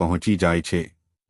પહોંચી જાય છે.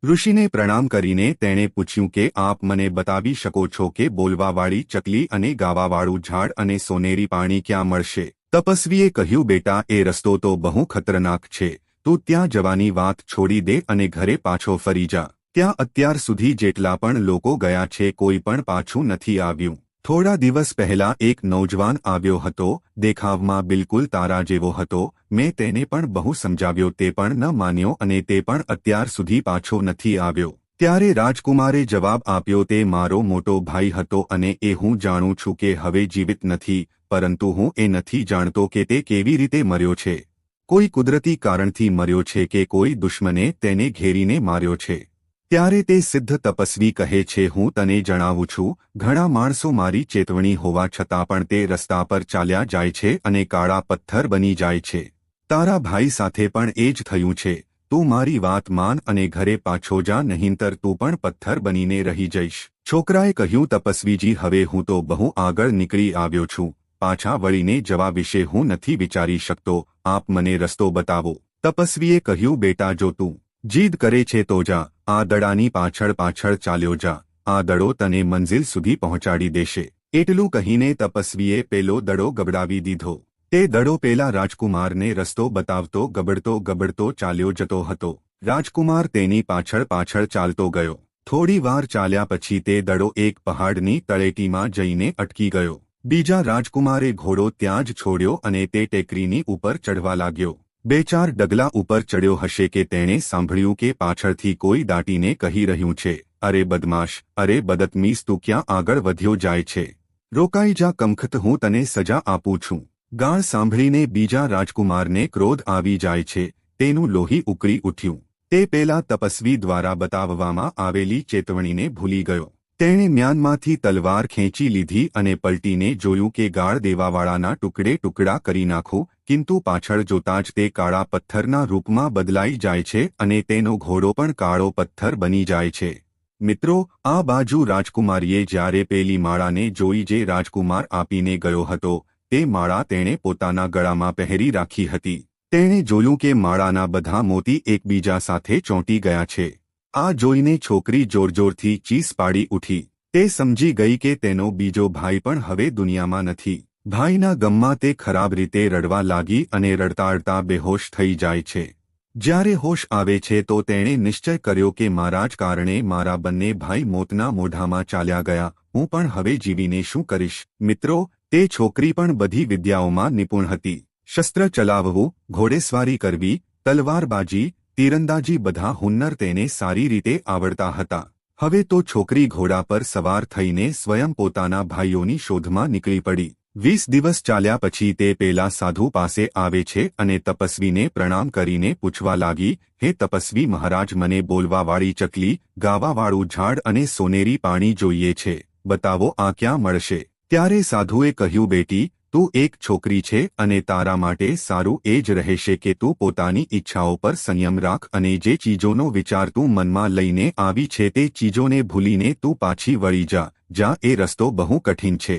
ઋષિને પ્રણામ કરીને તેણે પૂછ્યું કે, આપ મને બતાવી શકો છો કે બોલવાવાળી ચકલી અને ગાવાવાળું ઝાડ અને સોનેરી પાણી ક્યાં મળશે? તપસ્વીએ કહ્યું, બેટા, એ રસ્તો તો બહુ ખતરનાક છે. તું ત્યાં જવાની વાત છોડી દે અને ઘરે પાછો ફરી જા. ત્યાં અત્યાર સુધી જેટલા પણ લોકો ગયા છે કોઈ પણ પાછું નથી આવ્યું. થોડા દિવસ પહેલા એક નૌજવાન આવ્યો હતો, દેખાવમાં બિલકુલ તારા જેવો હતો, મેં તેને પણ બહુ સમજાવ્યો, તે પણ ન માન્યો અને તે પણ અત્યાર સુધી પાછો નથી આવ્યો. ત્યારે રાજકુમારે જવાબ આપ્યો, તે મારો મોટો ભાઈ હતો અને એ હું જાણું છું કે હવે જીવિત નથી, પરંતુ હું એ નથી જાણતો કે તે કેવી રીતે મર્યો છે. કોઈ કુદરતી કારણથી મર્યો છે કે કોઈ દુશ્મને તેને ઘેરીને માર્યો છે. ત્યારે તે સિદ્ધ તપસ્વી કહે છે, હું તને જણાવું છું, ઘણા માણસો મારી ચેતવણી હોવા છતાં પણ તે રસ્તા પર ચાલ્યા જાય છે અને કાળા પથ્થર બની જાય છે. તારા ભાઈ સાથે પણ એ જ થયું છે. તું મારી વાત માન અને ઘરે પાછો જા, નહીંતર તું પણ પથ્થર બનીને રહી જઈશ. છોકરાએ કહ્યું, તપસ્વીજી, હવે હું તો બહુ આગળ નીકળી આવ્યો છું. પાછા વળીને જવા વિશે હું નથી વિચારી શકતો. આપ મને રસ્તો બતાવો. તપસ્વીએ કહ્યું, બેટા, જો તું જીદ કરે છે તો જા, આ દડાની પાછળ પાછળ ચાલ્યો જા, આ દડો તને મંઝિલ સુધી પહોંચાડી દેશે. એટલું કહીને તપસ્વીએ પેલો દડો ગબડાવી દીધો. તે દડો પેલા રાજકુમારને રસ્તો બતાવતો ગબડતો ગબડતો ચાલ્યો જતો હતો. રાજકુમાર તેની પાછળ પાછળ ચાલતો ગયો. થોડી વાર ચાલ્યા પછી તે દડો એક પહાડની તળેટીમાં જઈને અટકી ગયો. બીજા રાજકુમારે ઘોડો ત્યાં જ છોડ્યો અને તે ટેકરીની ઉપર ચઢવા લાગ્યો. બે ચાર ડગલા ઉપર ચડ્યો હશે કે તેણે સાંભળ્યું કે પાછળથી કોઈ દાટીને કહી રહ્યું છે, અરે બદમાશ, અરે બદતમીસ તું ક્યાં આગળ વધ્યો જાય છે? રોકાઈ જા કમખત, હું તને સજા આપું છું. ગાળ સાંભળીને બીજા રાજકુમારને ક્રોધ આવી જાય છે, તેનું લોહી ઉકળી ઉઠ્યું. તે પેલા તપસ્વી દ્વારા બતાવવામાં આવેલી ચેતવણીને ભૂલી ગયો. તેણે મ્યાનમાંથી તલવાર ખેંચી લીધી અને પલટીને જોયું કે ગાળ દેવાવાળાના ટુકડે ટુકડા કરી નાખો, કિંતુ પાછળ જોતા જ તે કાળા પથ્થરના રૂપમાં બદલાઈ જાય છે અને તેનો ઘોડો પણ કાળો પથ્થર બની જાય છે. મિત્રો, આ બાજુ રાજકુમારીએ જ્યારે પેલી માળાને જોઈ જે રાજકુમાર આપીને ગયો હતો, તે માળા તેણે પોતાના ગળામાં પહેરી રાખી હતી. તેણે જોયું કે માળાના બધા મોતી એકબીજા સાથે ચોંટી ગયા છે. આ જોઈને છોકરી જોરજોરથી ચીસ પાડી ઉઠી. તે સમજી ગઈ કે તેનો બીજો ભાઈ પણ હવે દુનિયામાં નથી. ભાઈના ગમમાં તે ખરાબ રીતે રડવા લાગી અને રડતા રડતા બેહોશ થઈ જાય છે. જ્યારે હોશ આવે છે તો તેણે નિશ્ચય કર્યો કે મારા જ કારણે મારા બંને ભાઈ મોતના મોઢામાં ચાલ્યા ગયા. હું પણ હવે જીવીને શું કરીશ? મિત્રો, તે છોકરી પણ બધી વિદ્યાઓમાં નિપુણ હતી. શસ્ત્ર ચલાવવું, ઘોડેસવારી કરવી, તલવારબાજી તીરંદાજી બધા હુન્નર તેને સારી રીતે આવડતા હતા. હવે તો છોકરી ઘોડા પર સવાર થઈને સ્વયં પોતાના ભાઈઓની શોધમાં નીકળી પડી. વીસ દિવસ ચાલ્યા પછી તે પેલા સાધુ પાસે આવે છે અને તપસ્વીને પ્રણામ કરીને પૂછવા લાગી, હે તપસ્વી મહારાજ, મને બોલવાવાળી ચકલી, ગાવાવાળું ઝાડ અને સોનેરી પાણી જોઈએ છે. બતાવો આ ક્યાં મળશે? ત્યારે સાધુએ કહ્યું, બેટી તું એક છોકરી છે અને તારા માટે સારું એ જ રહેશે કે તું પોતાની ઈચ્છાઓ પર સંયમ રાખ અને જે ચીજોનો વિચાર તું મનમાં લઈને આવી છે તે ચીજોને ભૂલીને તું પાછી વળી જા જા એ રસ્તો બહુ કઠિન છે.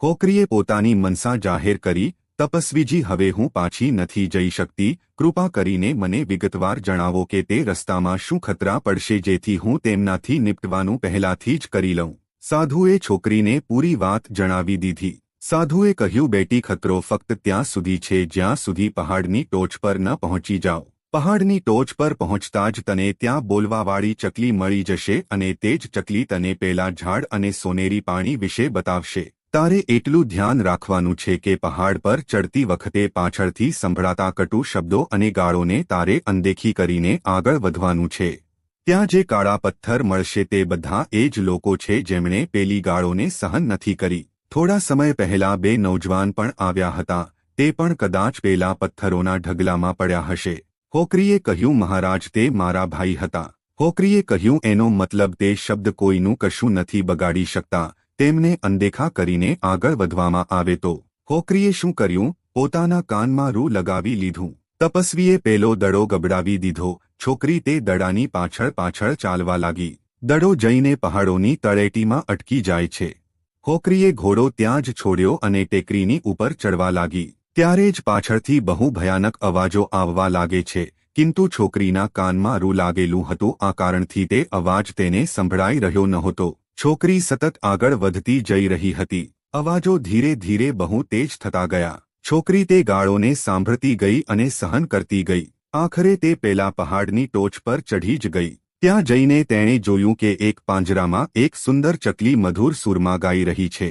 કોકરીએ પોતાની મનસા જાહેર કરી, તપસ્વીજી, હવે હું પાછી નથી જઈ શકતી. કૃપા કરીને મને વિગતવાર જણાવો કે તે રસ્તામાં શું ખતરા પડશે જેથી હું તેમનાથી નિપટવાનું પહેલાથી જ કરી લઉં. સાધુએ છોકરીને પૂરી વાત જણાવી દીધી. સાધુએ કહ્યું, બેટી, ખતરો ફક્ત ત્યાં સુધી છે જ્યાં સુધી પહાડની ટોચ પર ન પહોંચી જાઓ. પહાડની ટોચ પર પહોંચતા જ તને ત્યાં બોલવાવાળી ચકલી મળી જશે અને તે જ ચકલી તને પેલા ઝાડ અને સોનેરી પાણી વિશે બતાવશે. તારે એટલું ધ્યાન રાખવાનું છે કે પહાડ પર ચડતી વખતે પાછળથી સંભળાતા કટુ શબ્દો અને ગાળોને તારે અનદેખી કરીને આગળ વધવાનું છે. ત્યાં જે કાળા પથ્થર મળશે તે બધા એ જ લોકો છે જેમણે પેલી ગાળોને સહન નથી કરી. થોડા સમય પહેલા બે નૌજવાન પણ આવ્યા હતા, તે પણ કદાચ પેલા પથ્થરોના ઢગલામાં પડ્યા હશે. હોકરીએ કહ્યું, મહારાજ, તે મારા ભાઈ હતા. હોકરીએ કહ્યું, એનો મતલબ તે શબ્દ કોઈનું કશું નથી બગાડી શકતા, તેમને અનદેખા કરીને આગળ વધવામાં આવે તો. હોકરીએ શું કર્યું? પોતાના કાનમાં રૂ લગાવી લીધું. તપસ્વીએ પેલો દડો ગબડાવી દીધો. છોકરી તે દડાની પાછળ પાછળ ચાલવા લાગી. દડો જઈને પહાડોની તળેટીમાં અટકી જાય છે. ખોકરીએ ઘોડો ત્યાં જ છોડ્યો અને ટેકરીની ઉપર ચડવા લાગી. ત્યારે જ પાછળથી બહુ ભયાનક અવાજો આવવા લાગે છે, કિંતુ છોકરીના કાનમાં રૂ લાગેલું હતું, આ કારણથી તે અવાજ તેને સંભળાઈ રહ્યો નહોતો. છોકરી સતત આગળ વધતી જઈ રહી હતી. અવાજો ધીરે ધીરે બહુ તેજ થતા ગયા. છોકરી તે ગાળોને સાંભળતી ગઈ અને સહન કરતી ગઈ. આખરે તે પેલા પહાડની ટોચ પર ચઢી જ ગઈ. ત્યાં જઈને તેણે જોયું કે એક પાંજરામાં એક સુંદર ચકલી મધુર સૂરમાં ગાઈ રહી છે.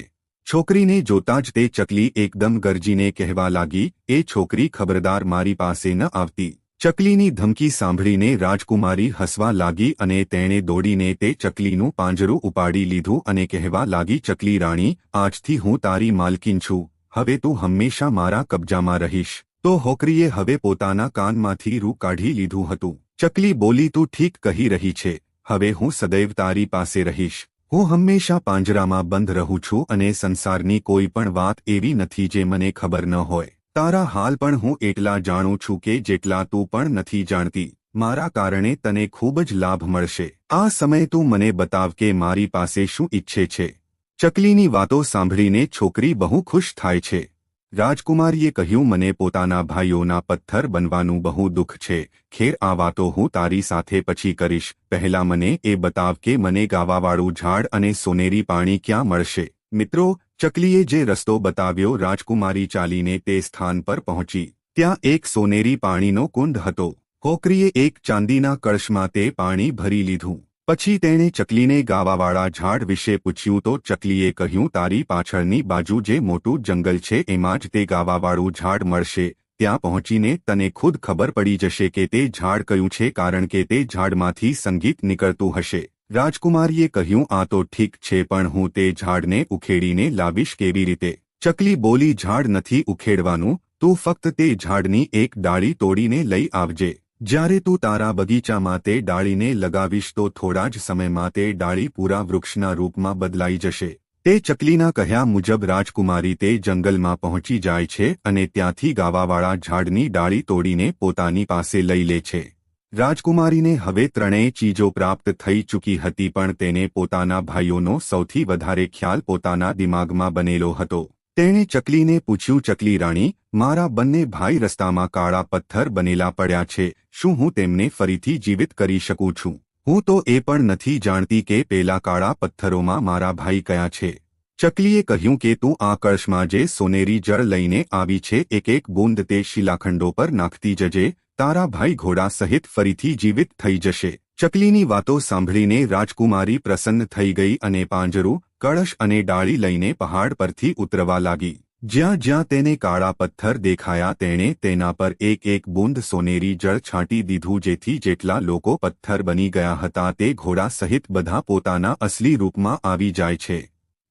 છોકરીને જોતા જ તે ચકલી એકદમ ગરજીને કહેવા લાગી, એ છોકરી ખબરદાર મારી પાસે ન આવતી. ચકલીની ધમકી સાંભળીને રાજકુમારી હસવા લાગી અને તેણે દોડીને તે ચકલીનું પાંજરું ઉપાડી લીધું અને કહેવા લાગી, ચકલી રાણી, આજથી હું તારી માલકીન છું. હવે તું હંમેશા મારા કબજામાં રહીશ. તો હોકરીએ હવે પોતાના કાનમાંથી રૂ કાઢી લીધું હતું. ચકલી બોલી, તું ઠીક કહી રહી છે. હવે હું સદૈવ તારી પાસે રહીશ. હું હંમેશા પાંજરામાં બંધ રહું છું અને સંસારની કોઈ પણ વાત એવી નથી જે મને ખબર ન હોય. તારા હાલ પણ હું એટલા જાણું છું કે જેટલા તું પણ નથી જાણતી. મારા કારણે તને ખૂબ જ લાભ મળશે. આ સમય તું મને બતાવ કે મારી પાસે શું ઈચ્છે છે. ચકલીની વાતો સાંભળીને છોકરી બહુ ખુશ થાય છે. રાજકુમારીએ કહ્યું, મને પોતાના ભાઈઓના પથ્થર બનવાનું બહુ દુઃખ છે. ખેર, આ વાતો હું તારી સાથે પછી કરીશ. પહેલા મને એ બતાવ કે મને ગાવાવાળું ઝાડ અને સોનેરી પાણી ક્યાં મળશે. મિત્રો, ચકલીએ જે રસ્તો બતાવ્યો, રાજકુમારી ચાલીને તે સ્થાન પર પહોંચી. ત્યાં એક સોનેરી પાણીનો કુંડ હતો. કોકરીએ એક ચાંદીના કળશમાં તે પાણી ભરી લીધું. પછી તેણે ચકલીને ગાવાવાળા ઝાડ વિશે પૂછ્યું તો ચકલીએ કહ્યું, તારી પાછળની બાજુ જે મોટું જંગલ છે, એમાં જ તે ગાવાવાળું ઝાડ મળશે. ત્યાં પહોંચીને તને ખુદ ખબર પડી જશે કે તે ઝાડ કયું છે, કારણ કે તે ઝાડમાંથી સંગીત નીકળતું હશે. રાજકુમારીએ કહ્યું, આ તો ઠીક છે, પણ હું તે ઝાડને ઉખેડીને લાવીશ કેવી રીતે? ચકલી બોલી, ઝાડ નથી ઉખેડવાનું, તું ફક્ત તે ઝાડની એક ડાળી તોડીને લઈ આવજે. જ્યારે તું તારા બગીચામાં તે ડાળીને લગાવીશ તો થોડા જ સમયમાં તે ડાળી પૂરા વૃક્ષના રૂપમાં બદલાઈ જશે. તે ચકલીના કહ્યા મુજબ રાજકુમારી તે જંગલમાં પહોંચી જાય છે અને ત્યાંથી ગાવાવાળા ઝાડની ડાળી તોડીને પોતાની પાસે લઈ લે છે. રાજકુમારીને હવે ત્રણેય ચીજો પ્રાપ્ત થઈ ચૂકી હતી પણ તેને પોતાના ભાઈઓનો સૌથી વધારે ખ્યાલ પોતાના દિમાગમાં બનેલો હતો. તેણે ચકલીને પૂછ્યું, ચકલી રાણી, મારા બંને ભાઈ રસ્તામાં કાળા પથ્થર બનેલા પડ્યા છે. શું હું તેમને ફરીથી જીવિત કરી શકું છું? હું તો એ પણ નથી જાણતી કે પેલા કાળા પથ્થરોમાં મારા ભાઈ કયા છે. ચકલીએ કહ્યું કે, તું આ કળશમાં જે સોનેરી જળ લઈને આવી છે એક એક બૂંદ તે શિલાખંડો પર નાખતી જજે. તારા ભાઈ ઘોડા સહિત ફરીથી જીવિત થઈ જશે. ચકલીની વાતો સાંભળીને રાજકુમારી પ્રસન્ન થઈ ગઈ અને પાંજરું, કળશ અને ડાળી લઈને પહાડ પરથી ઉતરવા લાગી. જ્યાં જ્યાં તેને કાળા પથ્થર દેખાયા તેણે તેના પર એક એક બૂંદ સોનેરી જળ છાંટી દીધું જેથી જેટલા લોકો પથ્થર બની ગયા હતા તે ઘોડા સહિત બધા પોતાના અસલી રૂપમાં આવી જાય છે.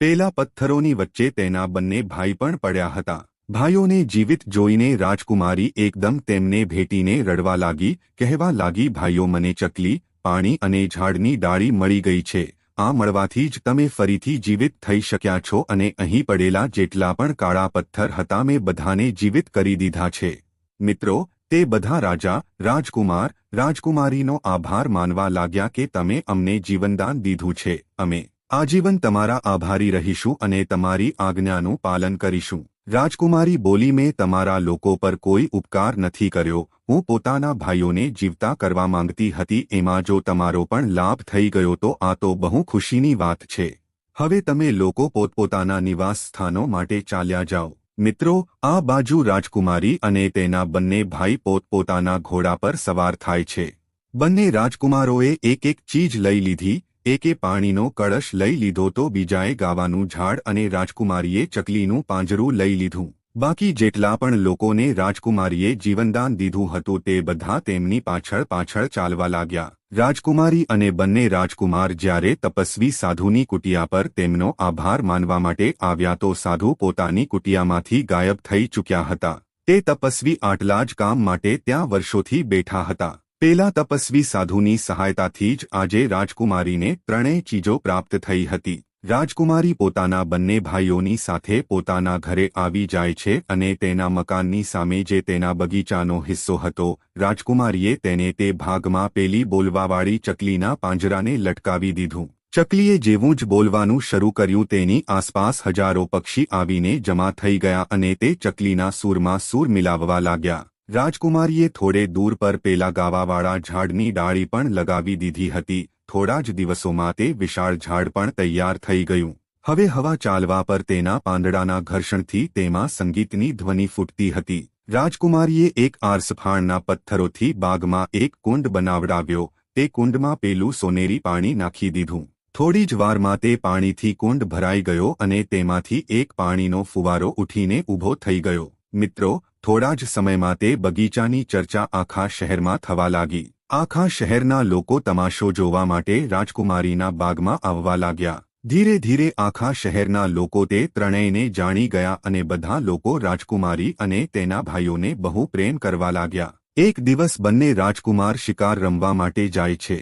પેલા પથ્થરોની વચ્ચે તેના બંને ભાઈ પણ પડ્યા હતા. ભાઈઓને જીવિત જોઈને રાજકુમારી એકદમ તેમને ભેટીને રડવા લાગી, કહેવા લાગી, ભાઈઓ, મને ચકલી પાણી અને ઝાડની ડાળી મળી ગઈ છે. આ મળવાથી જ તમે ફરીથી જીવિત થઈ શક્યા છો અને અહીં પડેલા જેટલા પણ કાળા પથ્થર હતા મેં બધાને જીવિત કરી દીધા છે. મિત્રો, તે બધા રાજા, રાજકુમાર, રાજકુમારીનો આભાર માનવા લાગ્યા કે તમે અમને જીવનદાન દીધું છે. અમે આજીવન તમારા આભારી રહીશું અને તમારી આજ્ઞાનું પાલન કરીશું. રાજકુમારી બોલી મેં તમારા લોકો પર કોઈ ઉપકાર નથી કર્યો. હું પોતાના ભાઈઓને જીવતા કરવા માંગતી હતી, એમાં જો તમારો પણ લાભ થઈ ગયો તો આ તો બહુ ખુશીની વાત છે. હવે તમે લોકો પોતપોતાના નિવાસ સ્થાનો માટે ચાલ્યા જાઓ. મિત્રો, આ બાજુ રાજકુમારી અને તેના બંને ભાઈ પોતપોતાના ઘોડા પર સવાર થાય છે. બંને રાજકુમારોએ એક એક ચીજ લઈ લીધી, એકે પાણીનો કળશ લઈ લીધો તો બીજાએ ગાવાનું ઝાડ અને રાજકુમારીએ ચકલીનું પાંજરું લઈ લીધું. બાકી જેટલા પણ લોકોને રાજકુમારીએ જીવનદાન દીધું હતું તે બધા તેમની પાછળ પાછળ ચાલવા લાગ્યા. રાજકુમારી અને બંને રાજકુમાર જ્યારે તપસ્વી સાધુની કુટિયા પર તેમનો આભાર માનવા માટે આવ્યા તો સાધુ પોતાની કુટિયામાંથી ગાયબ થઈ ચૂક્યા હતા. તે તપસ્વી આટલા જ કામ માટે ત્યાં વર્ષોથી બેઠા હતા. પેલા તપસ્વી સાધુની સહાયતાથી જ આજે રાજકુમારીને ત્રણેય ચીજો પ્રાપ્ત થઈ હતી. રાજકુમારી પોતાના બંને ભાઈઓની સાથે પોતાના ઘરે આવી જાય છે અને તેના મકાનની સામે જે તેના બગીચાનો હિસ્સો હતો, રાજકુમારીએ તેને તે ભાગમાં પેલી બોલવાવાળી ચકલીના પાંજરાને લટકાવી દીધું. ચકલીએ જેવું જ બોલવાનું શરૂ કર્યું તેની આસપાસ હજારો પક્ષી આવીને જમા થઈ ગયા અને તે ચકલીના સૂરમાં સૂર મિલાવવા લાગ્યા. રાજકુમારીએ થોડે દૂર પર પેલા ગાવાવાળા ઝાડની ડાળી પણ લગાવી દીધી હતી. થોડા જ દિવસોમાં તે વિશાળ ઝાડ પણ તૈયાર થઈ ગયું. હવે હવા ચાલવા પર તેના પાંદડાના ઘર્ષણથી તેમાં સંગીતની ધ્વનિ ફૂટતી હતી. રાજકુમારીએ એક આરસફાણના પથ્થરોથી બાગમાં એક કુંડ બનાવડાવ્યો. તે કુંડમાં પેલું સોનેરી પાણી નાખી દીધું. થોડી જ વારમાં તે પાણીથી કુંડ ભરાઈ ગયો અને તેમાંથી એક પાણીનો ફુવારો ઉઠીને ઊભો થઈ ગયો. મિત્રો, થોડા જ સમયમાં તે બગીચાની ચર્ચા આખા શહેરમાં થવા લાગી. આખા શહેરના લોકો તમાશો જોવા માટે રાજકુમારીના બાગમાં આવવા લાગ્યા. ધીરે ધીરે આખા શહેરના લોકો તે ત્રણેયને જાણી ગયા અને બધા લોકો રાજકુમારી અને તેના ભાઈઓને બહુ પ્રેમ કરવા લાગ્યા. એક દિવસ બંને રાજકુમાર શિકાર રમવા માટે જાય છે.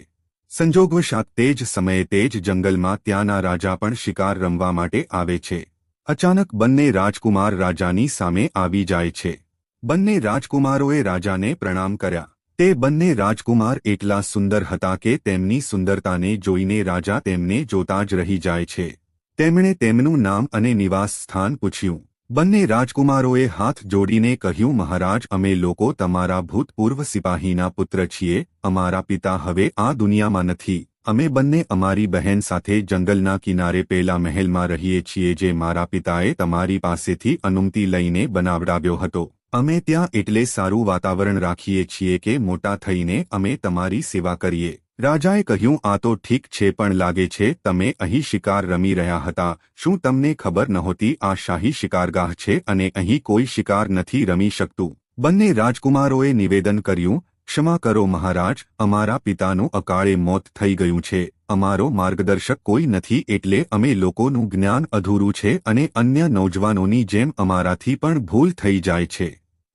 સંજોગવશાત તે જ સમયે તે જ જંગલમાં ત્યાંના રાજા પણ શિકાર રમવા માટે આવે છે. અચાનક બંને રાજકુમાર રાજાની સામે આવી જાય છે. બંને રાજકુમારોએ રાજાને પ્રણામ કર્યા. તે બંને રાજકુમાર એટલા સુંદર હતા કે તેમની સુંદરતાને જોઈને રાજા તેમને જોતા જ રહી જાય છે. તેમણે તેમનું નામ અને નિવાસ સ્થાન પૂછ્યું. બંને રાજકુમારોએ હાથ જોડીને કહ્યું, મહારાજ, અમે લોકો તમારા ભૂતપૂર્વ સિપાહીના પુત્ર છીએ, અમારા પિતા હવે આ દુનિયામાં નથી. અમે બંને અમારી બહેન સાથે જંગલના કિનારે પેલા મહેલમાં રહીએ છીએ જે મારા પિતાએ તમારી પાસેથી અનુમતિ લઈને બનાવડાવ્યો હતો. અમે ત્યાં એટલે સારું વાતાવરણ રાખીએ છીએ કે મોટા થઈને અમે તમારી સેવા કરીએ. રાજાએ કહ્યું, આ તો ઠીક છે, પણ લાગે છે તમે અહીં શિકાર રમી રહ્યા હતા. શું તમને ખબર નહોતી આ શાહી શિકારગાહ છે અને અહીં કોઈ શિકાર નથી રમી શકતું? બંને રાજકુમારોએ નિવેદન કર્યું, ક્ષમા કરો મહારાજ, અમારા પિતાનું અકાળે મોત થઈ ગયું છે. અમારો માર્ગદર્શક કોઈ નથી એટલે અમે લોકોનું જ્ઞાન અધૂરું છે અને અન્ય નૌજવાનોની જેમ અમારાથી પણ ભૂલ થઈ જાય છે.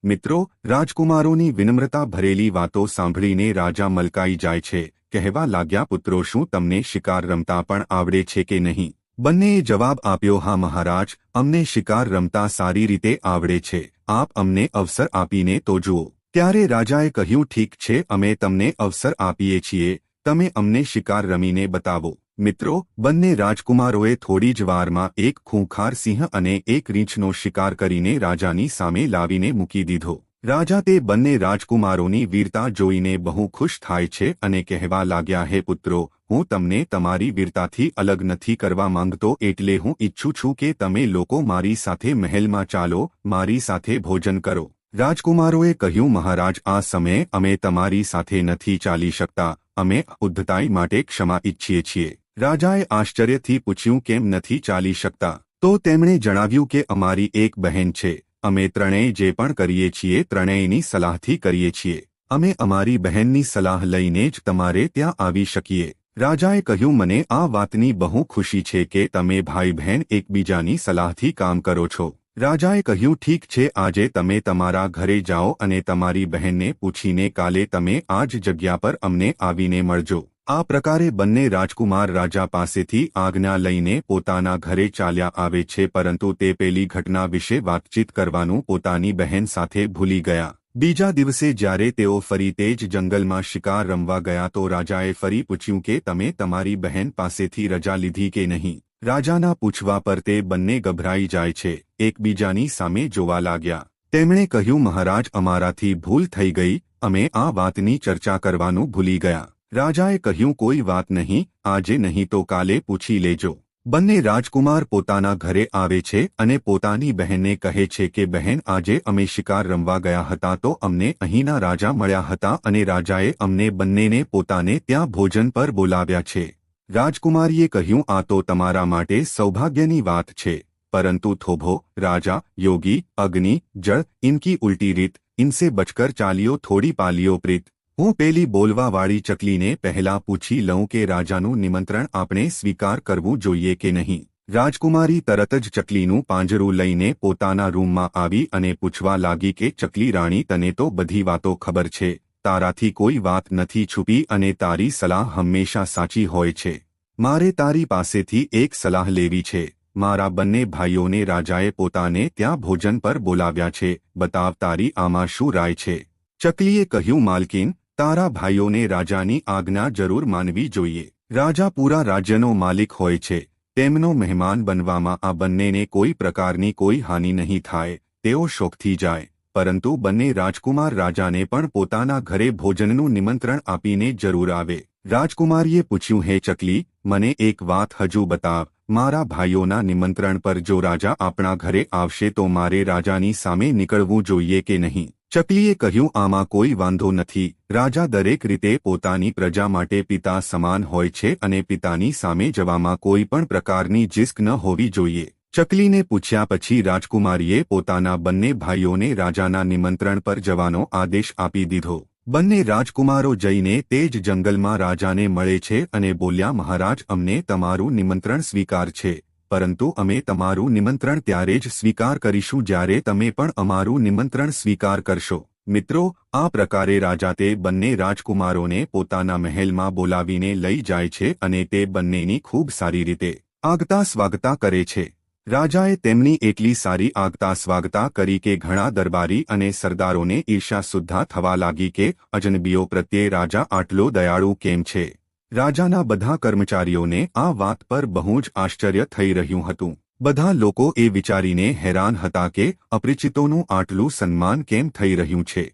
મિત્રો, રાજકુમારોની વિનમ્રતા ભરેલી વાતો સાંભળીને રાજા મલકાઈ જાય છે. કહેવા લાગ્યા, પુત્રો, શું તમને શિકાર રમતા પણ આવડે છે કે નહીં? બંનેએ જવાબ આપ્યો, હા મહારાજ, અમને શિકાર રમતા સારી રીતે આવડે છે. આપ અમને અવસર આપીને તો જુઓ. ત્યારે રાજાએ કહ્યું, ઠીક છે, અમે તમને અવસર આપીએ છીએ. તમે અમને શિકાર રમીને બતાવો. મિત્રો, બંને રાજકુમારોએ થોડી જ વારમાં એક ખૂંખાર સિંહ અને એક રીંછનો શિકાર કરીને રાજાની સામે લાવીને મૂકી દીધો. રાજા તે બંને રાજકુમારોની વીરતા જોઈને બહુ ખુશ થાય છે અને કહેવા લાગ્યા, હે પુત્રો, હું તમને તમારી વીરતાથી અલગ નથી કરવા માંગતો એટલે હું ઈચ્છું છું કે તમે લોકો મારી સાથે મહેલમાં ચાલો, મારી સાથે ભોજન કરો. રાજકુમારોએ કહ્યું, મહારાજ, આ સમયે અમે તમારી સાથે નથી ચાલી શકતા. અમે ઉદ્ધતાઈ માટે ક્ષમા ઈચ્છીએ છીએ. રાજાએ આશ્ચર્યથી પૂછ્યું, કેમ નથી ચાલી શકતા? તો તેમણે જણાવ્યું કે, અમારી એક બહેન છે. અમે ત્રણેય જે પણ કરીએ છીએ, ત્રણેયની સલાહથી કરીએ છીએ. અમે અમારી બહેનની સલાહ લઈને જ તમારે ત્યાં આવી શકીએ. રાજાએ કહ્યું, મને આ વાતની બહુ ખુશી છે કે તમે ભાઈ બહેન એકબીજાની સલાહથી કામ કરો છો. રાજાએ કહ્યું, ઠીક છે, આજે તમે તમારા ઘરે જાઓ અને તમારી બહેનને પૂછીને કાલે તમે આ જ જગ્યા પર અમને આવીને મળજો. આ પ્રકારે બંને રાજકુમાર રાજા પાસેથી આજ્ઞા લઈને પોતાના ઘરે ચાલ્યા આવે છે, પરંતુ તે પેલી ઘટના વિશે વાતચીત કરવાનું પોતાની બહેન સાથે ભૂલી ગયા. બીજા દિવસે જ્યારે તેઓ ફરી તે જ જંગલમાં શિકાર રમવા ગયા તો રાજાએ ફરી પૂછ્યું કે તમે તમારી બહેન પાસેથી રજા લીધી કે નહીં? રાજાના પૂછવા પર તે બંને ગભરાઈ જાય છે, એકબીજાની સામે જોવા લાગ્યા. તેમણે કહ્યું, મહારાજ, અમારાથી ભૂલ થઈ ગઈ, અમે આ વાતની ચર્ચા કરવાનું ભૂલી ગયા. રાજાએ કહ્યું, કોઈ વાત નહીં, આજે નહીં તો કાલે પૂછી લેજો. બંને રાજકુમાર પોતાના ઘરે આવે છે અને પોતાની બહેનને કહે છે કે, બહેન, આજે અમે શિકાર રમવા ગયા હતા તો અમને અહીંના રાજા મળ્યા હતા અને રાજાએ અમને બંનેને પોતાને ત્યાં ભોજન પર બોલાવ્યા છે. રાજકુમારીએ કહ્યું, આ તો તમારા માટે સૌભાગ્યની વાત છે. પરંતુ થોભો, રાજા, યોગી, અગ્નિ, જળ, ઇનકી ઉલટી રીત, ઇનસે બચકર ચાલિયો થોડી પાલિયો પ્રીત હું પેલી બોલવાવાળી ચકલીને પહેલા પૂછી લઉં કે રાજાનું નિમંત્રણ આપણે સ્વીકાર કરવું જોઈએ કે નહીં. રાજકુમારી તરત જ ચકલીનું પાંજરું લઈને પોતાના રૂમમાં આવી અને પૂછવા લાગી કે, ચકલી રાણી, તને તો બધી વાતો ખબર છે. તારાથી કોઈ વાત નથી છુપી અને તારી સલાહ હંમેશા સાચી હોય છે. મારે તારી પાસેથી એક સલાહ લેવી છે. મારા બંને ભાઈઓને રાજાએ પોતાને ત્યાં ભોજન પર બોલાવ્યા છે. બતાવ તારી આમાં શું રાય છે. ચકલીએ કહ્યું, માલકીન તારા ભાઈઓને રાજાની આજ્ઞા જરૂર માનવી જોઈએ. રાજા પૂરા રાજ્યનો માલિક હોય છે. તેમનો મહેમાન બનવામાં આ બંનેને કોઈ પ્રકારની કોઈ હાનિ નહીં થાય. તેઓ શોખથી જાય. પરંતુ બંને રાજકુમાર રાજાને પણ પોતાના ઘરે ભોજનનું નિમંત્રણ આપીને જરૂર આવે. રાજકુમારીએ પૂછ્યું, હે ચકલી, મને એક વાત હજુ બતાવ. મારા ભાઈઓના નિમંત્રણ પર જો રાજા આપણા ઘરે આવશે તો મારે રાજાની સામે નીકળવું જોઈએ કે નહીં? ચકલીએ કહ્યું, આમાં કોઈ વાંધો નથી. રાજા દરેક રીતે પોતાની પ્રજા માટે પિતા સમાન હોય છે અને પિતાની સામે જવામાં કોઈ પણ પ્રકારની જિસ્ક ન હોવી જોઈએ. ચકલીને પૂછ્યા પછી રાજકુમારીએ પોતાના બંને ભાઈઓને રાજાના નિમંત્રણ પર જવાનો આદેશ આપી દીધો. બંને રાજકુમારો જઈને તે જ જંગલમાં રાજાને મળે છે અને બોલ્યા, મહારાજ, અમને તમારું નિમંત્રણ સ્વીકાર છે. પરંતુ અમે તમારું નિમંત્રણ ત્યારે જ સ્વીકાર કરીશું જ્યારે તમે પણ અમારું નિમંત્રણ સ્વીકાર કરશો. મિત્રો, આ પ્રકારે રાજા તે બંને રાજકુમારોને પોતાના મહેલમાં બોલાવીને લઈ જાય છે અને તે બંનેની ખૂબ સારી રીતે આગતા સ્વાગતા કરે છે. રાજાએ તેમની એટલી સારી આગતા સ્વાગતા કરી કે ઘણા દરબારી અને સરદારોને ઈર્ષા સુદ્ધા થવા લાગી કે અજનબીઓ પ્રત્યે રાજા આટલો દયાળુ કેમ છે? રાજાના બધા કર્મચારીઓને આ વાત પર બહુ જ આશ્ચર્ય થઈ રહ્યું હતું. બધા લોકો એ વિચારીને હેરાન હતા કે અપરિચિતોનું આટલું સન્માન કેમ થઈ રહ્યું છે?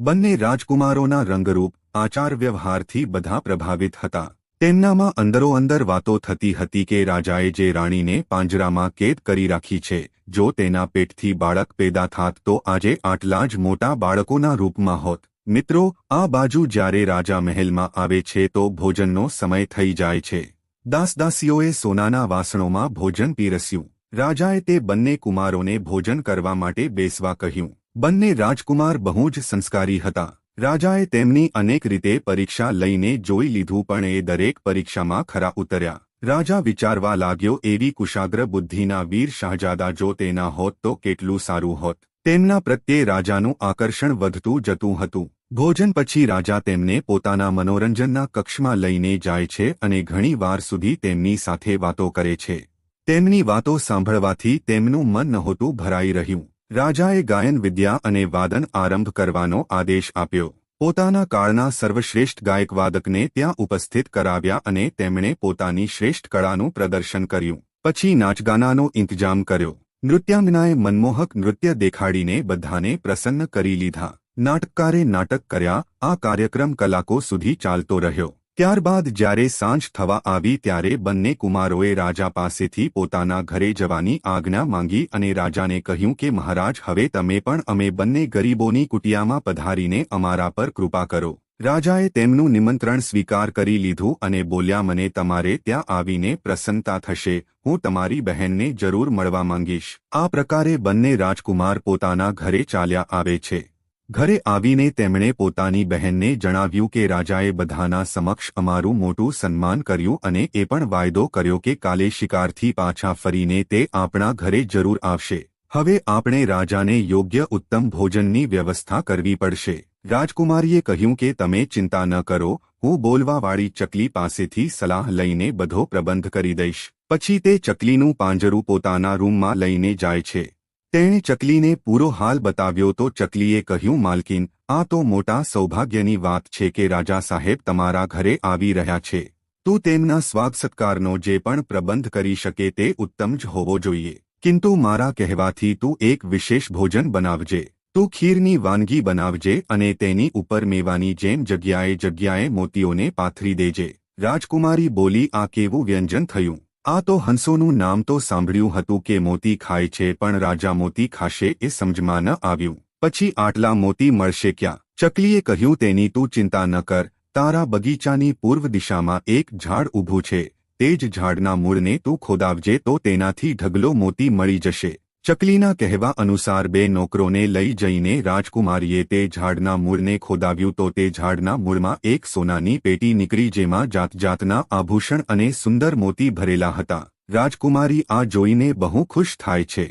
બંને રાજકુમારોના રંગરૂપ આચાર વ્યવહારથી બધા પ્રભાવિત હતા. તેમનામાં અંદરોઅંદર વાતો થતી હતી કે રાજાએ જે રાણીને પાંજરામાં કેદ કરી રાખી છે, જો તેના પેટથી બાળક પેદા થાત તો આજે આટલા જ મોટા બાળકોના રૂપમાં હોત. મિત્રો, આ બાજુ જ્યારે રાજા મહેલમાં આવે છે તો ભોજનનો સમય થઈ જાય છે. દાસદાસીઓએ સોનાના વાસણોમાં ભોજન પીરસ્યું. રાજાએ તે બંને કુમારોને ભોજન કરવા માટે બેસવા કહ્યું. બંને રાજકુમાર બહુ જ સંસ્કારી હતા. રાજાએ તેમની અનેક રીતે પરીક્ષા લઈને જોઈ લીધું પણ એ દરેક પરીક્ષામાં ખરા ઉતર્યા. રાજા વિચારવા લાગ્યો, એવી કુશાગ્ર બુદ્ધિના વીર શાહજાદા જો તેના હોત તો કેટલું સારું હોત. તેમના પ્રત્યે રાજાનું આકર્ષણ વધતું જતું હતું. ભોજન પછી રાજા તેમને પોતાના મનોરંજનના કક્ષમાં લઈને જાય છે અને ઘણી વાર સુધી તેમની સાથે વાતો કરે છે. તેમની વાતો સાંભળવાથી તેમનું મન નહોતું ભરાઈ રહ્યું. રાજાએ ગાયન વિદ્યા અને વાદન આરંભ કરવાનો આદેશ આપ્યો. પોતાના કાળના સર્વશ્રેષ્ઠ ગાયકવાદકને ત્યાં ઉપસ્થિત કરાવ્યા અને તેમણે પોતાની શ્રેષ્ઠ કળાનું પ્રદર્શન કર્યું. પછી નાચગાનાનો ઇંતજામ કર્યો. નૃત્યાંગનાએ મનમોહક નૃત્ય દેખાડીને બધાને પ્રસન્ન કરી લીધા. નાટકકારે નાટક કર્યા, આ કાર્યક્રમ કલાકો સુધી ચાલતો રહ્યો. ત્યારબાદ જ્યારે સાંજ થવા આવી ત્યારે બંને કુમારોએ રાજા પાસેથી પોતાના ઘરે જવાની આજ્ઞા માંગી અને રાજાને કહ્યું કે, મહારાજ, હવે તમે પણ અમે બંને ગરીબોની કુટિયામાં પધારીને અમારા પર કૃપા કરો. રાજાએ તેમનું નિમંત્રણ સ્વીકાર કરી લીધું અને બોલ્યા, મને તમારે ત્યાં આવીને પ્રસન્નતા થશે. હું તમારી બહેનને જરૂર મળવા માંગીશ. આ પ્રકારે બંને રાજકુમાર પોતાના ઘરે ચાલ્યા આવે છે. ઘરે આવીને તેમણે પોતાની બહેનને જણાવ્યું કે રાજાએ બધાના સમક્ષ અમારું મોટું સન્માન કર્યું અને એ પણ વાયદો કર્યો કે કાલે શિકારથી પાછા ફરીને તે આપણા ઘરે જરૂર આવશે. હવે આપણે રાજાને યોગ્ય ઉત્તમ ભોજનની વ્યવસ્થા કરવી પડશે. રાજકુમારીએ કહ્યું કે તમે ચિંતા ન કરો, હું બોલવાવાળી ચકલી પાસેથી સલાહ લઈને બધો પ્રબંધ કરી દઈશ. પછી તે ચકલીનું પાંજરું પોતાના રૂમમાં લઈને જાય છે. તેણે ચકલીને પૂરો હાલ બતાવ્યો તો ચકલીએ કહ્યું, માલકીન, આ તો મોટા સૌભાગ્યની વાત છે કે રાજા સાહેબ તમારા ઘરે આવી રહ્યા છે. તું તેમના સ્વાગ સત્કારનો જે પણ પ્રબંધ કરી શકે તે ઉત્તમ જ હોવો જોઈએ. કિંતુ મારા કહેવાથી તું એક વિશેષ ભોજન બનાવજે. તું ખીરની વાનગી બનાવજે અને તેની ઉપર મેવાની જેમ જગ્યાએ જગ્યાએ મોતીઓને પાથરી દેજે. રાજકુમારી બોલી આ કેવું વ્યંજન થયું? આ તો હંસોનું નામ તો સાંભળ્યું હતું કે મોતી ખાય છે પણ રાજા મોતી ખાશે એ સમજમાં ન આવ્યું. પછી આટલા મોતી મળશે ક્યાં? ચકલીએ કહ્યું, તેની તું ચિંતા ન કર. તારા બગીચાની પૂર્વ દિશામાં એક ઝાડ ઊભું છે. તે જ ઝાડના મૂળને તું ખોદાવજે તો તેનાથી ઢગલો મોતી મળી જશે. ચકલીના કહેવા અનુસાર બે નોકરોને લઈ જઈને રાજકુમારીએ તે ઝાડના મૂળને ખોદાવ્યું તો તે ઝાડના મૂળમાં એક સોનાની પેટી નીકળી જેમાં જાતજાતના આભૂષણ અને સુંદર મોતી ભરેલા હતા. રાજકુમારી આ જોઈને બહુ ખુશ થાય છે.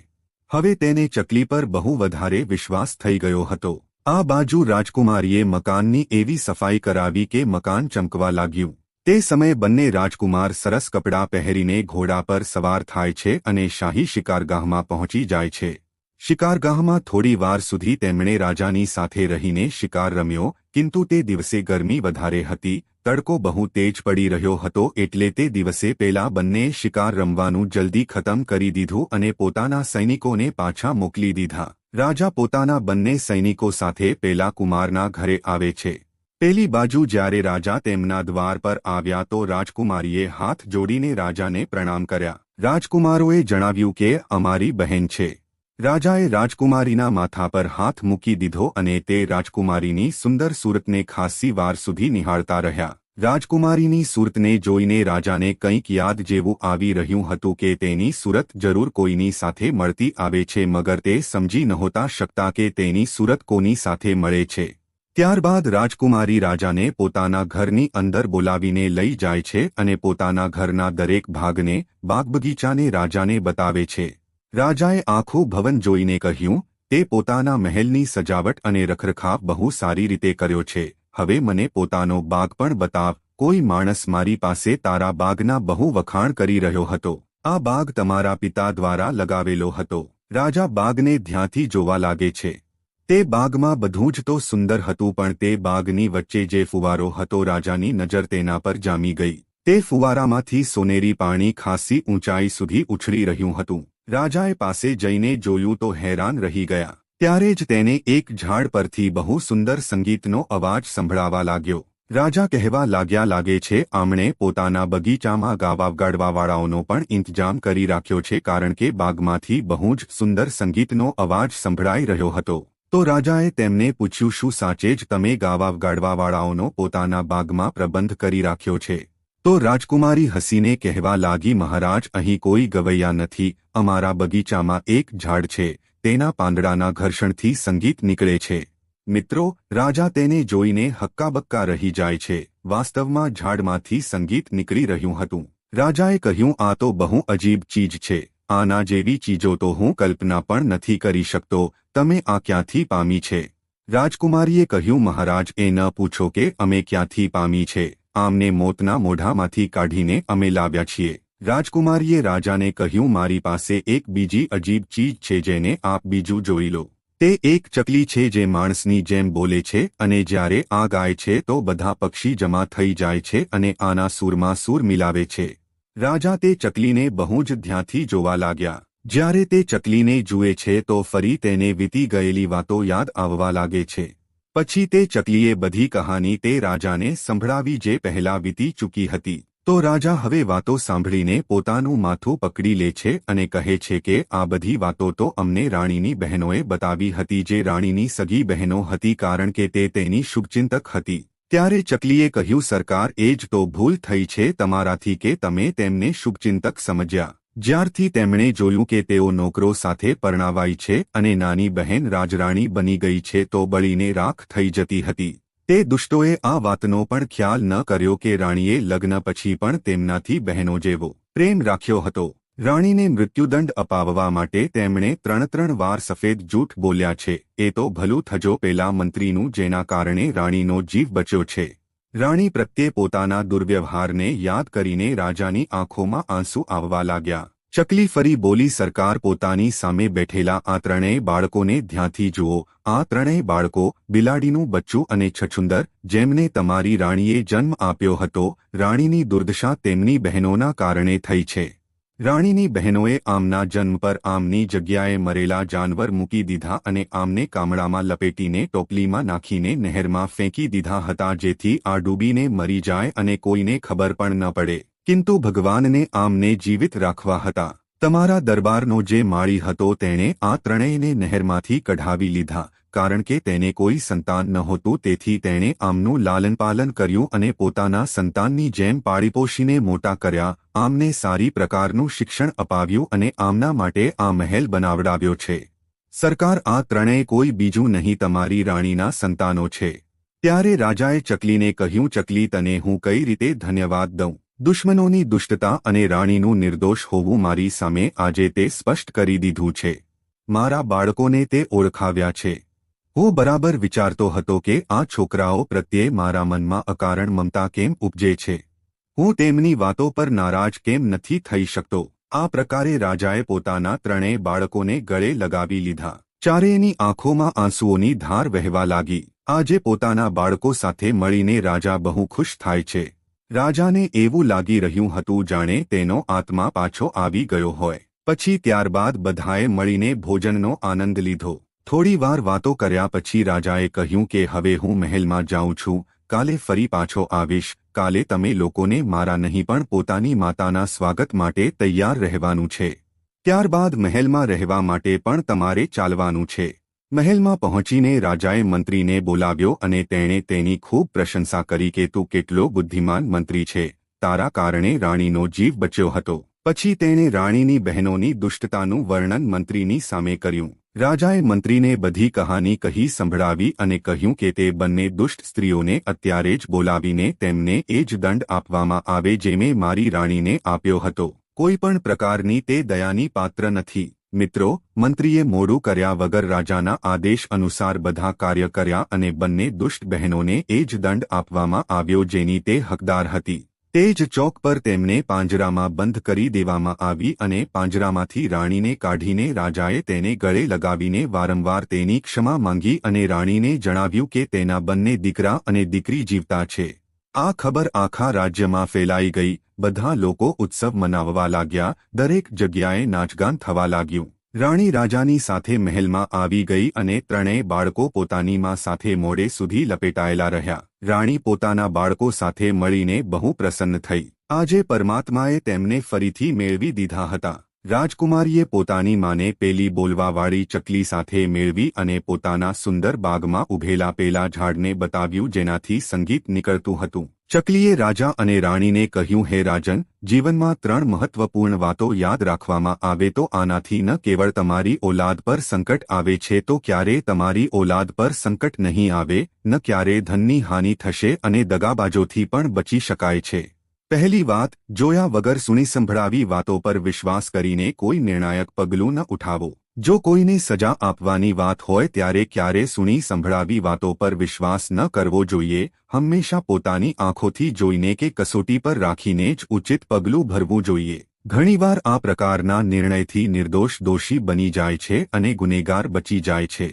હવે તેને ચકલી પર બહુ વધારે વિશ્વાસ થઈ ગયો હતો. આ બાજુ રાજકુમારીએ મકાનની એવી સફાઈ કરાવી કે મકાન ચમકવા લાગ્યું. તે સમયે બંને રાજકુમાર સરસ કપડાં પહેરીને ઘોડા પર સવાર થાય છે અને શાહી શિકારગાહમાં પહોંચી જાય છે. શિકારગાહમાં થોડી વાર સુધી તેમણે રાજાની સાથે રહીને શિકાર રમ્યો, કિંતુ તે દિવસે ગરમી વધારે હતી, તડકો બહુ તેજ પડી રહ્યો હતો એટલે તે દિવસે પેલા બંને શિકાર રમવાનું જલ્દી ખતમ કરી દીધું અને પોતાના સૈનિકોને પાછા મોકલી દીધા. રાજા પોતાના બંને સૈનિકો સાથે પેલા કુમારના ઘરે આવે છે. પેલી બાજુ જ્યારે રાજા તેમના દ્વાર પર આવ્યા તો રાજકુમારીએ હાથ જોડીને રાજાને પ્રણામ કર્યા. રાજકુમારોએ જણાવ્યું કે, અમારી બહેન છે. રાજાએ રાજકુમારીના માથા પર હાથ મૂકી દીધો અને તે રાજકુમારીની સુંદર સુરતને ખાસ્સી વાર સુધી નિહાળતા રહ્યા. રાજકુમારીની સુરતને જોઈને રાજાને કંઈક યાદ જેવું આવી રહ્યું હતું કે તેની સુરત જરૂર કોઈની સાથે મળતી આવે છે, મગર તે સમજી નહોતા શકતા કે તેની સુરત કોની સાથે મળે છે. ત્યારબાદ રાજકુમારી રાજાને પોતાના ઘરની અંદર બોલાવીને લઈ જાય છે અને પોતાના ઘરના દરેક ભાગને બાગબગીચાને રાજાને બતાવે છે. રાજાએ આખું ભવન જોઈને કહ્યું, તે પોતાના મહેલની સજાવટ અને રખરખાવ બહુ સારી રીતે કર્યો છે. હવે મને પોતાનો બાગ પણ બતાવ. કોઈ માણસ મારી પાસે તારા બાગના બહુ વખાણ કરી રહ્યો હતો. આ બાગ તમારા પિતા દ્વારા લગાવેલો હતો. રાજા બાગને ધ્યાંથી જોવા લાગે છે. તે બાગમાં બધું જ તો સુંદર હતું પણ તે બાગની વચ્ચે જે ફુવારો હતો રાજાની નજર તેના પર જામી ગઈ. તે ફુવારામાંથી સોનેરી પાણી ખાસી ઊંચાઈ સુધી ઉછળી રહ્યું હતું. રાજાએ પાસે જઈને જોયું તો હેરાન રહી ગયા. ત્યારે જ તેને એક ઝાડ પરથી બહુ સુંદર સંગીતનો અવાજ સંભળાવા લાગ્યો. રાજા કહેવા લાગ્યા લાગે છે, આમણે પોતાના બગીચામાં ગાવા ગાડવાવાળાઓનો પણ ઇંતજામ કરી રાખ્યો છે કારણ કે બાગમાંથી બહુ જ સુંદર સંગીતનો અવાજ સંભળાઈ રહ્યો હતો. તો રાજાએ તેમને પૂછ્યું, શું સાચે જ તમે ગાવા ગાડવાવાળાઓનો પોતાના બાગમાં પ્રબંધ કરી રાખ્યો છે? તો રાજકુમારી હસીને કહેવા લાગી, મહારાજ, અહીં કોઈ ગવૈયા નથી, અમારા બગીચામાં એક ઝાડ છે, તેના પાંદડાના ઘર્ષણથી સંગીત નીકળે છે. મિત્રો, રાજા તેને જોઈને હક્કાબક્કા રહી જાય છે, વાસ્તવમાં ઝાડમાંથી સંગીત નીકળી રહ્યું હતું. રાજાએ કહ્યું, આ તો બહુ અજીબ ચીજ છે. આના જેવી ચીજો તો હું કલ્પના પણ નથી કરી શકતો, તમે આ ક્યાંથી પામી છે? રાજકુમારીએ કહ્યું, મહારાજ, એ ન પૂછો કે અમે ક્યાંથી પામી છે. આમને મોતના મોઢામાંથી કાઢીને અમે લાવ્યા છીએ. રાજકુમારીએ રાજાને કહ્યું, મારી પાસે એક બીજી અજીબ ચીજ છે જેને આપ બીજું જોઈ લો. તે એક ચકલી છે જે માણસની જેમ બોલે છે અને જ્યારે આ ગાય છે તો બધા પક્ષી જમા થઈ જાય છે અને આના સૂરમાં સૂર મિલાવે છે. રાજા તે ચકલીને બહુ જ ધ્યાનથી જોવા લાગ્યા. જ્યારે તે ચકલીને જુએ છે તો ફરી તેને વીતી ગયેલી વાતો યાદ આવવા લાગે છે. પછી તે ચકલીએ બધી કહાની તે રાજાને સંભળાવી જે પહેલા વીતી ચૂકી હતી. તો રાજા હવે વાતો સાંભળીને પોતાનું માથું પકડી લે છે અને કહે છે કે આ બધી વાતો તો અમને રાણીની બહેનોએ બતાવી હતી જે રાણીની સગી બહેનો હતી કારણ કે તે તેની શુભચિંતક હતી. ત્યારે ચકલીએ કહ્યું, સરકાર, એ જ તો ભૂલ થઈ છે તમારાથી કે તમે તેમને શુભચિંતક સમજ્યા. જ્યારથી તેમણે જોયું કે તેઓ નોકરો સાથે પરણાવાઈ છે અને નાની બહેન રાજરાણી બની ગઈ છે તો બળીને રાખ થઈ જતી હતી. તે દુષ્ટોએ આ વાતનો પણ ખ્યાલ ન કર્યો કે રાણીએ લગ્ન પછી પણ તેમનાથી બહેનો જેવો પ્રેમ રાખ્યો હતો. રાણીને મૃત્યુદંડ અપાવવા માટે તેમણે ત્રણ ત્રણ વાર સફેદ જૂઠ બોલ્યા છે. એ તો ભલું થજો પેલા મંત્રીનું, જેના કારણે રાણીનો જીવ બચ્યો છે. રાણી પ્રત્યે પોતાના દુર્વ્યવહારને યાદ કરીને રાજાની આંખોમાં આંસુ આવવા લાગ્યા. ચકલી ફરી બોલી, સરકાર પોતાની સામે બેઠેલા આ ત્રણેય બાળકોને ધ્યાંથી જુઓ. આ ત્રણેય બાળકો બિલાડીનું બચ્ચું અને છછુંદર, જેમને તમારી રાણીએ જન્મ આપ્યો હતો, રાણીની દુર્દશા તેમની બહેનોના કારણે થઈ છે. રાણીની બહેનોએ આમના જન્મ પર આમની જગ્યાએ મરેલા જાનવર મૂકી દીધા અને આમને કામળામાં લપેટીને, ટોપલીમાં નાખીને, નહેરમાં ફેંકી દીધા હતા જેથી આ ડૂબીને મરી જાય અને કોઈને ખબર પણ ન પડે. કિંતુ ભગવાનને આમને જીવિત રાખવા હતા. તમારા દરબારનો જે માળી હતો તેણે આ ત્રણેયને નહેરમાંથી કઢાવી લીધા. કારણ કે તેને કોઈ સંતાન નહોતું, તેથી તેણે આમનું લાલનપાલન કર્યું અને પોતાના સંતાનની જેમ પાળીપોષીને મોટા કર્યા. આમને સારી પ્રકારનું શિક્ષણ અપાવ્યું અને આમના માટે આ મહેલ બનાવડાવ્યો છે. સરકાર આ ત્રણેય કોઈ બીજું નહીં, તમારી રાણીના સંતાનો છે. ત્યારે રાજાએ ચકલીને કહ્યું, ચકલી, તને હું કઈ રીતે ધન્યવાદ દઉં? દુશ્મનોની દુષ્ટતા અને રાણીનું નિર્દોષ હોવું મારી સામે આજે તે સ્પષ્ટ કરી દીધું છે. મારા બાળકોને તે ઓળખાવ્યા છે. હું બરાબર વિચારતો હતો કે આ છોકરાઓ પ્રત્યે મારા મનમાં અકારણ મમતા કેમ ઉપજે છે? હું તેમની વાતો પર નારાજ કેમ નથી થઈ શકતો? આ પ્રકારે રાજાએ પોતાના ત્રણેય બાળકોને ગળે લગાવી લીધા. ચારેયની આંખોમાં આંસુઓની ધાર વહેવા લાગી. આજે પોતાના બાળકો સાથે મળીને રાજા બહુ ખુશ થાય છે. રાજાને એવું લાગી રહ્યું હતું જાણે તેનો આત્મા પાછો આવી ગયો હોય. પછી ત્યારબાદ બધાએ મળીને ભોજનનો આનંદ લીધો. થોડીવાર વાતો કર્યા પછી રાજાએ કહ્યું કે, હવે હું મહેલમાં જાઉં છું. કાલે ફરી પાછો આવીશ. કાલે તમે લોકોને મારા નહીં, પણ પોતાની માતાના સ્વાગત માટે તૈયાર રહેવાનું છે. ત્યારબાદ મહેલમાં રહેવા માટે પણ તમારે ચાલવાનું છે. મહેલમાં પહોંચીને રાજાએ મંત્રીને બોલાવ્યો અને તેણે તેની ખૂબ પ્રશંસા કરી કે, તું કેટલો બુદ્ધિમાન મંત્રી છે. તારા કારણે રાણીનો જીવ બચ્યો હતો. પછી તેણે રાણીની બહેનોની દુષ્ટતાનું વર્ણન મંત્રીની સામે કર્યું. રાજાએ મંત્રીને બધી કહાની કહી સંભળાવી અને કહ્યું કે તે બંને દુષ્ટ સ્ત્રીઓને અત્યારે જ બોલાવીને તેમને એ જ દંડ આપવામાં આવે જે મેં મારી રાણીને આપ્યો હતો. કોઈ પણ પ્રકારની તે દયાની પાત્ર નથી. મિત્રો, મંત્રીએ મોડું કર્યા વગર રાજાના આદેશ અનુસાર બધા કાર્ય કર્યા અને બંને દુષ્ટ બહેનોને એ જ દંડ આપવામાં આવ્યો જેની તે હકદાર હતી. તે જ ચોક પર તેમને પાંજરામાં બંધ કરી દેવામાં આવી અને પાંજરામાંથી રાણીને કાઢીને રાજાએ તેને ગળે લગાવીને વારંવાર તેની ક્ષમા માંગી અને રાણીને જણાવ્યું કે તેના બંને દીકરા અને દીકરી જીવતા છે. આ ખબર આખા રાજ્યમાં ફેલાઈ ગઈ. બધા લોકો ઉત્સવ મનાવવા લાગ્યા. દરેક જગ્યાએ નાચગાન થવા લાગ્યું. રાણી રાજાની સાથે મહેલમાં આવી ગઈ અને ત્રણેય બાળકો પોતાની માં સાથે મોડે સુધી લપેટાયેલા રહ્યા. રાણી પોતાના બાળકો સાથે મળીને બહુ પ્રસન્ન થઈ. આજે પરમાત્માએ તેમને ફરીથી મેળવી દીધા હતા. રાજકુમારીએ પોતાની માને પેલી બોલવાવાળી ચકલી સાથે મેળવી અને પોતાના સુંદર બાગમાં ઉભેલા પેલા ઝાડને બતાવ્યું જેનાથી સંગીત નીકળતું હતું. ચકલીએ રાજા અને રાણીને કહ્યું, હે રાજન, જીવનમાં ત્રણ મહત્વપૂર્ણ વાતો યાદ રાખવામાં આવે તો આનાથી ન કેવળ તમારી ઓલાદ પર સંકટ આવે છે તો ક્યારે તમારી ઓલાદ પર સંકટ નહીં આવે, ન ક્યારે ધનની હાનિ થશે અને દગાબાજોથી પણ બચી શકાય છે. પહેલી વાત, જોયા વગર સુણી સંભળાવી વાતો પર વિશ્વાસ કરીને કોઈ નિર્ણાયક પગલું ન ઉઠાવો. જો કોઈને સજા આપવાની વાત હોય ત્યારે ક્યારે સુણી સંભળાવી વાતો પર વિશ્વાસ ન કરવો જોઈએ, હંમેશા પોતાની આંખોથી જોઈને કે કસોટી પર રાખીને જ ઉચિત પગલું ભરવું જોઈએ. ઘણીવાર આ પ્રકારના નિર્ણયથી નિર્દોષ દોષી બની જાય છે અને ગુનેગાર બચી જાય છે.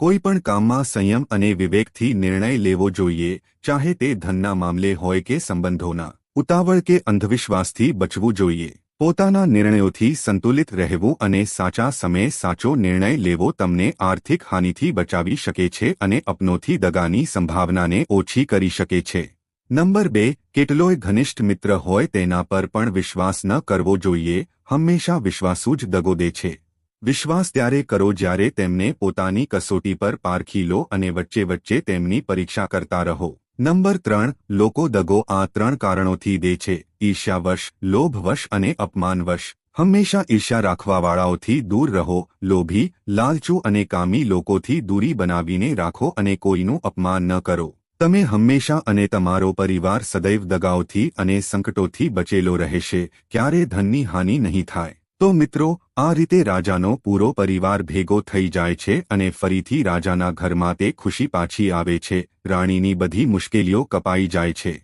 કોઈપણ કામમાં સંયમ અને વિવેકથી નિર્ણય લેવો જોઈએ, ચાહે તે ધનના મામલે હોય કે સંબંધોના. ઉતાવળ કે અંધવિશ્વાસથી બચવું જોઈએ. પોતાના નિર્ણયોથી સંતુલિત રહેવું અને સાચા સમયે સાચો નિર્ણય લેવો તમને આર્થિક હાનિથી બચાવી શકે છે અને અપનોથી દગાની સંભાવનાને ઓછી કરી શકે છે. નંબર બે, કેટલોય ઘનિષ્ઠ મિત્ર હોય તેના પર પણ વિશ્વાસ ન કરવો જોઈએ, હંમેશા વિશ્વાસુ જ દગો દે છે. વિશ્વાસ ત્યારે કરો જ્યારે તેમને પોતાની કસોટી પર પારખી લો અને વચ્ચે વચ્ચે તેમની પરીક્ષા કરતા રહો. નંબર ત્રણ, લોકો દગો આ ત્રણ કારણોથી દે છે, ઈર્ષ્યાવશ, લોભવશ અને અપમાનવશ. હંમેશા ઈર્ષ્યા રાખવાવાળાઓથી દૂર રહો, લોભી, લાલચુ અને કામી લોકોથી દૂરી બનાવીને રાખો અને કોઈનું અપમાન ન કરો. તમે હંમેશા અને તમારો પરિવાર સદૈવ દગાઓથી અને સંકટોથી બચેલો રહેશે, ક્યારે ધનની હાનિ નહીં થાય. તો મિત્રો, આ રીતે રાજાનો પૂરો પરિવાર ભેગો થઈ જાય છે અને ફરીથી રાજાના ઘરમાં તે ખુશી પાછી આવે છે, રાણીની બધી મુશ્કેલીઓ કપાઈ જાય છે.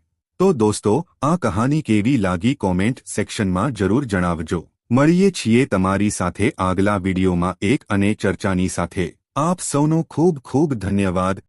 તો દોસ્તો, આ કહાની કેવી લાગી કોમેન્ટ સેક્શનમાં જરૂર જણાવજો. મળીએ છીએ તમારી સાથે આગલા વિડીયોમાં એક અને ચર્ચાની સાથે. આપ સૌનો ખૂબ ખૂબ ધન્યવાદ.